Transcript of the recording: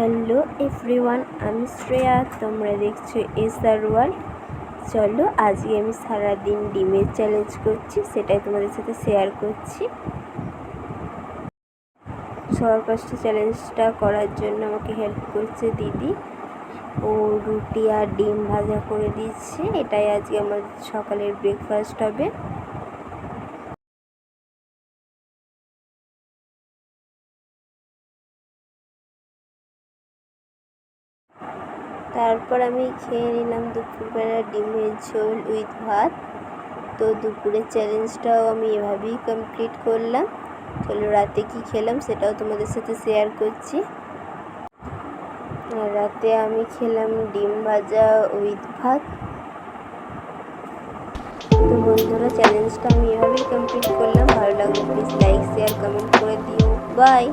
Hello everyone, আমি শ্রেয়া, তোমরা দেখছ এস আর ওয়ার্ল্ড চলো, আজকে আমি সারাদিন ডিমের চ্যালেঞ্জ করছি, সেটাই তোমাদের সাথে শেয়ার করছি। সবার ফার্স্টে চ্যালেঞ্জটা করার জন্য আমাকে হেল্প করছে দিদি। ও রুটি আর ডিম ভাজা করে দিচ্ছে, এটাই আজকে আমার সকালের ব্রেকফাস্ট হবে। তারপর আমি খেয়ে নিলাম দুপুরবেলা ডিমের ঝোল উইথ ভাত। তো দুপুরের চ্যালেঞ্জটাও আমি এভাবেই কমপ্লিট করলাম। চলো রাতে কি খেলাম সেটাও তোমাদের সাথে শেয়ার করছি। রাতে আমি খেলাম ডিম ভাজা উইথ ভাত। তো বন্ধুরা চ্যালেঞ্জটা আমি এভাবেই কমপ্লিট করলাম। ভালো লাগলে প্লিজ লাইক শেয়ার কমেন্ট করে দিও। বাই